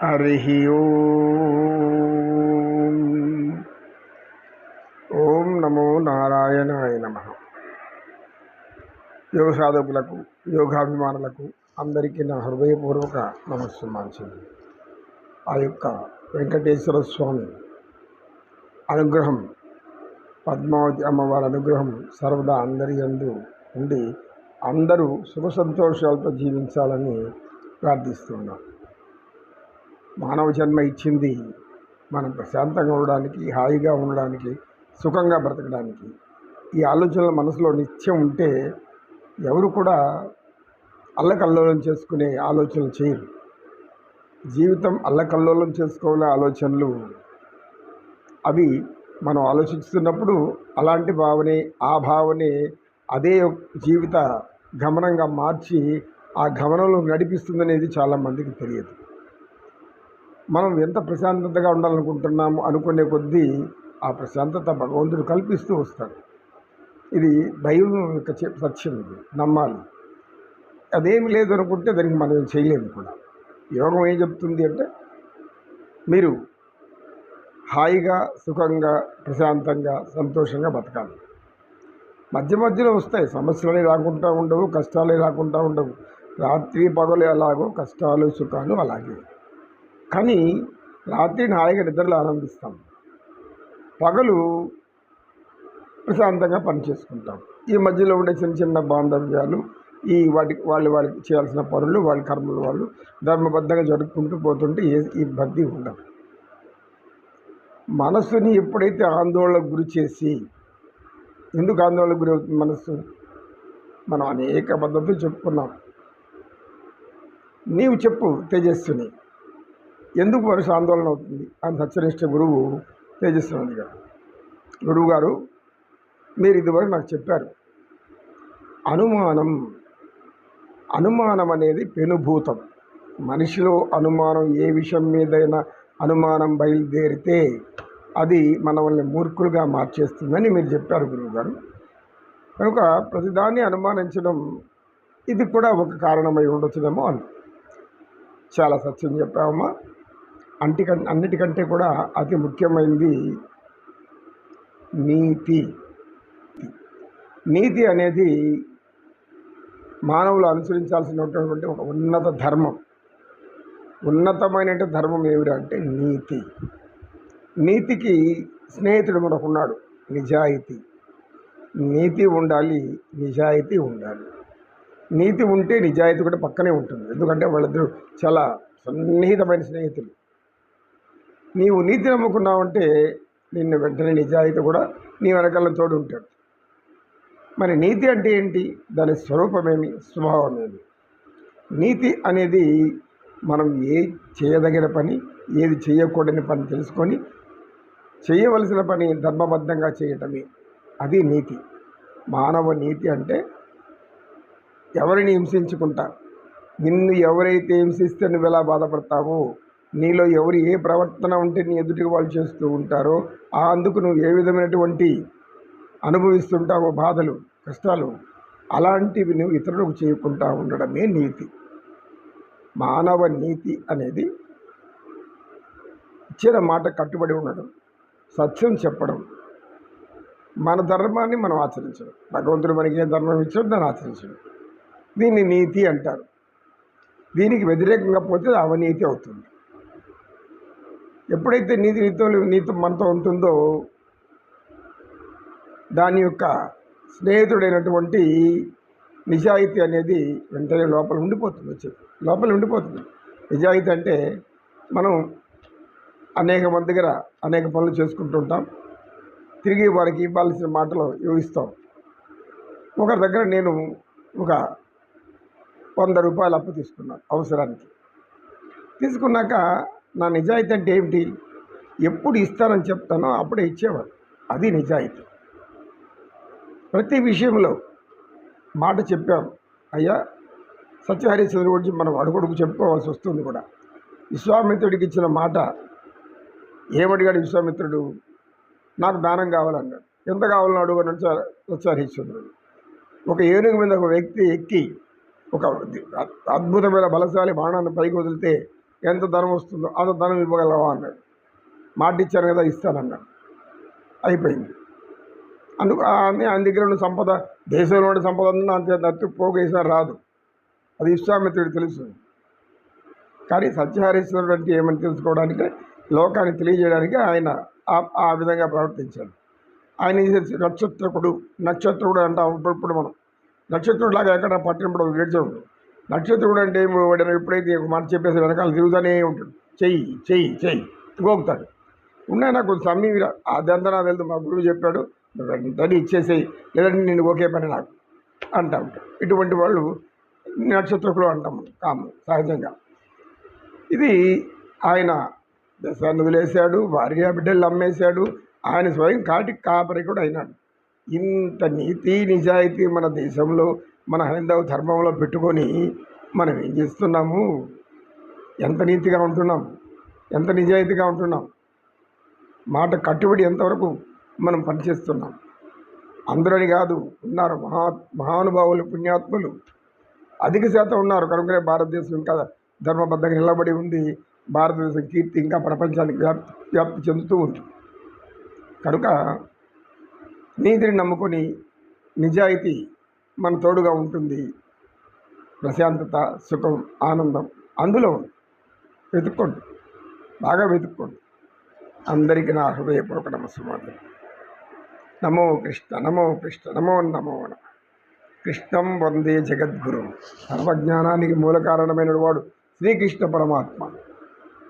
హరి ఓం నమో నారాయణాయ నమ యోగ సాధకులకు యోగాభిమానులకు అందరికీ నా హృదయపూర్వక నమస్సుమాంచండి ఆ యొక్క వెంకటేశ్వర స్వామి అనుగ్రహం పద్మావతి అమ్మవారి అనుగ్రహం సర్వదా అందరి అందు ఉండి అందరూ సుఖ సంతోషాలతో జీవించాలని ప్రార్థిస్తున్నాను మానవ జన్మ ఇచ్చింది మనం ప్రశాంతంగా ఉండడానికి హాయిగా ఉండడానికి సుఖంగా బ్రతకడానికి. ఈ ఆలోచనలు మనసులో నిత్యం ఉంటే ఎవరు కూడా అల్లకల్లోలం చేసుకునే ఆలోచనలు చేయరు. జీవితం అల్లకల్లోలం చేసుకోవాలనే ఆలోచనలు అవి మనం ఆలోచిస్తున్నప్పుడు అలాంటి భావనే ఆ భావనే అదే జీవిత గమనంగా మార్చి ఆ గమనంలో నడిపిస్తుందనేది చాలామందికి తెలియదు. మనం ఎంత ప్రశాంతతగా ఉండాలనుకుంటున్నాము అనుకునే కొద్దీ ఆ ప్రశాంతత భగవంతుడు కల్పిస్తూ వస్తాడు. ఇది దైవం యొక్క సత్యం ఇది. నమ్మాలి. అదేమి లేదు అనుకుంటే దానికి మనం ఏం చేయలేము కూడా. యోగం ఏం చెప్తుంది అంటే మీరు హాయిగా సుఖంగా ప్రశాంతంగా సంతోషంగా బతకాలి. మధ్య మధ్యలో వస్తాయి. సమస్యలే రాకుండా ఉండవు కష్టాలే రాకుండా ఉండవు. రాత్రి పగలు ఎలాగో కష్టాలు సుఖాలు అలాగే. కానీ రాత్రి హాయిగా నిద్రలు ఆనందిస్తాం. పగలు ప్రశాంతంగా పని చేసుకుంటాం ఈ మధ్యలో ఉండే చిన్న చిన్న బాంధవ్యాలు ఈ వాటికి వాళ్ళు వాళ్ళకి చేయాల్సిన పనులు వాళ్ళ కర్మలు వాళ్ళు ధర్మబద్ధంగా జరుపుకుంటూ పోతుంటే ఏ ఇబ్బంది ఉండదు. మనస్సుని ఎప్పుడైతే ఆందోళనకు గురి చేసి ఎందుకు ఆందోళనకు గురి అవుతుంది మనస్సు? మనం అనేక పద్ధతులు చెప్పుకున్నాం. నీవు చెప్పు తేజస్సుని ఎందుకు మనసు ఆందోళన అవుతుంది? అని సత్యనిష్ట గురువు తేజస్వామి గారు. గురువు గారు మీరు ఇదివరకు నాకు చెప్పారు. అనుమానం అనుమానం అనేది పెనుభూతం. మనిషిలో అనుమానం ఏ విషయం మీదైనా అనుమానం బయలుదేరితే అది మనల్ని మూర్ఖులుగా మార్చేస్తుందని మీరు చెప్పారు గురువుగారు కనుక ప్రతిదాన్ని అనుమానించడం ఇది కూడా ఒక కారణమై ఉండొచ్చుదేమో అని. చాలా సత్యం చెప్పామమ్మా అంటిక అన్నిటికంటే కూడా అతి ముఖ్యమైనది నీతి. నీతి అనేది మానవులు అనుసరించాల్సినటువంటి ఒక ఉన్నత ధర్మం. ఉన్నతమైన ధర్మం ఏమిటి అంటే నీతి. నీతికి స్నేహితుడు మనకున్నాడు నిజాయితీ. నీతి ఉండాలి నిజాయితీ ఉండాలి. నీతి ఉంటే నిజాయితీ కూడా పక్కనే ఉంటుంది. ఎందుకంటే వాళ్ళిద్దరూ చాలా సన్నిహితమైన స్నేహితులు. నీవు నీతి నమ్ముకున్నావంటే నిన్ను వెంటనే నిజాయితీ కూడా నీ వెనకాల తోడు ఉంటాడు. మరి నీతి అంటే ఏంటి? దాని స్వరూపమేమి? స్వభావమేమి? నీతి అనేది మనం ఏ చేయదగిన పని ఏది చేయకూడని పని తెలుసుకొని చేయవలసిన పని ధర్మబద్ధంగా చేయటమే. అది నీతి. మానవ నీతి అంటే ఎవరిని హింసించుకుంటా? నిన్ను ఎవరైతే హింసిస్తే నువ్వు ఎలా బాధపడతావో? నీలో ఎవరు ఏ ప్రవర్తన ఉంటే నీ ఎదుటికి వాళ్ళు చేస్తూ ఉంటారో ఆ అందుకు నువ్వు ఏ విధమైనటువంటి అనుభవిస్తుంటావో బాధలు కష్టాలు అలాంటివి నువ్వు ఇతరులకు చేయకుండా ఉండడమే నీతి. మానవ నీతి అనేది ఇచ్చిన మాట కట్టుబడి ఉండడం సత్యం చెప్పడం మన ధర్మాన్ని మనం ఆచరించడం. భగవంతుడు మనకి ఏ ధర్మం ఇచ్చాడో దాన్ని ఆచరించడం. దీన్ని నీతి అంటారు. దీనికి వ్యతిరేకంగా పోతే అవినీతి అవుతుంది. ఎప్పుడైతే నీతి నీతో నీతో మనతో ఉంటుందో దాని యొక్క స్నేహితుడైనటువంటి నిజాయితీ అనేది వెంటనే లోపల ఉండిపోతుంది వచ్చి లోపల ఉండిపోతుంది. నిజాయితీ అంటే మనం అనేక మంది దగ్గర అనేక పనులు చేసుకుంటుంటాం తిరిగి వారికి ఇవ్వాల్సిన మాటలు యోగిస్తాం ఒకరి దగ్గర నేను ఒక వంద రూపాయలు అప్పు తీసుకున్నాను అవసరానికి. తీసుకున్నాక నా నిజాయితీ అంటే ఏమిటి? ఎప్పుడు ఇస్తానని చెప్తానో అప్పుడే ఇచ్చేవారు అది నిజాయితీ. ప్రతి విషయంలో మాట చెప్పాం. అయ్యా సత్యహరిశ్వరుడు గురించి మనం అడుగుడుకు చెప్పుకోవాల్సి వస్తుంది కూడా. విశ్వామిత్రుడికి ఇచ్చిన మాట ఏమడిగాడు విశ్వామిత్రుడు? నాకు దానం కావాలన్నాడు. ఎంత కావాలని అడుగు సత్యహరిశ్వరుడు ఒక ఏనుగు మీద ఒక వ్యక్తి ఎక్కి ఒక అద్భుతమైన బలశాలి బాణాన్ని పైకి వదిలితే ఎంత ధనం వస్తుందో అంత ధనం ఇవ్వగలవా అన్నాడు. మాట ఇచ్చాను కదా ఇస్తానన్నాడు. అయిపోయింది. అందుకు అని ఆయన దగ్గర ఉన్న సంపద దేశంలో ఉన్న సంపద అంతా అంతే నత్తి పోగేసినా రాదు. అది విశ్వామిత్రుడు తెలుసు. కానీ సత్యహరీశ్వరుడు అంటే ఏమని తెలుసుకోవడానికి లోకాన్ని తెలియజేయడానికి ఆయన ఆ- విధంగా ప్రవర్తించాడు. ఆయన నక్షత్రకుడు నక్షత్రకుడు నక్షత్రుడు అంటాం ఇప్పుడు మనం. నక్షత్రుడిలాగా ఎక్కడ పట్టినప్పుడు గడిచాడు నక్షత్రుడు అంటే ఏమో ఎప్పుడైతే ఒక మాట చెప్పేసి వెనకాల తిరుగుతూనే ఉంటాడు. చెయ్యి చెయ్యి చెయ్యి గోకుతాడు. ఉన్నాయి నాకు కొంచెం అదంతా నాకు మా గురువు చెప్పాడు దాన్ని ఇచ్చేసేయి లేదంటే నేను ఒకే పని నాకు. అంటా ఉంటాడు. ఇటువంటి వాళ్ళు నక్షత్రకులు అంటాం కాము సహజంగా. ఇది ఆయన దశాన్ని వదిలేశాడు భార్య బిడ్డలు అమ్మేశాడు ఆయన స్వయం కాటి కాపరి కూడా అయినాడు. ఇంత నీతి నిజాయితీ మన దేశంలో మన హైందవ ధర్మంలో పెట్టుకొని మనం ఏం చేస్తున్నాము? ఎంత నీతిగా ఉంటున్నాం? ఎంత నిజాయితీగా ఉంటున్నాం? మాట కట్టుబడి ఎంతవరకు మనం పనిచేస్తున్నాం? అందరని కాదు ఉన్నారు మహా మహానుభావులు పుణ్యాత్ములు. అధిక శాతం ఉన్నారు. కనుకనే భారతదేశం ఇంకా ధర్మబద్ధంగా నిలబడి ఉంది. భారతదేశం కీర్తి ఇంకా ప్రపంచానికి వ్యాప్తి వ్యాప్తి చెందుతూ ఉంది. కనుక నీతిని నమ్ముకొని నిజాయితీ మన తోడుగా ఉంటుంది. ప్రశాంతత సుఖం ఆనందం అందులో ఉంది వెతుక్కోండి. బాగా వెతుక్కోండి. అందరికీ నా హృదయపూర్వక నమస్కారం నమో కృష్ణ నమో కృష్ణ నమో నమో నమ. కృష్ణం వందే జగద్గురు. సర్వజ్ఞానానికి మూల కారణమైన వాడు శ్రీకృష్ణ పరమాత్మ.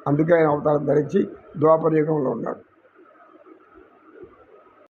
అందుకే ఆయన అవతారం ధరించి ద్వాపరయుగంలో ఉన్నాడు.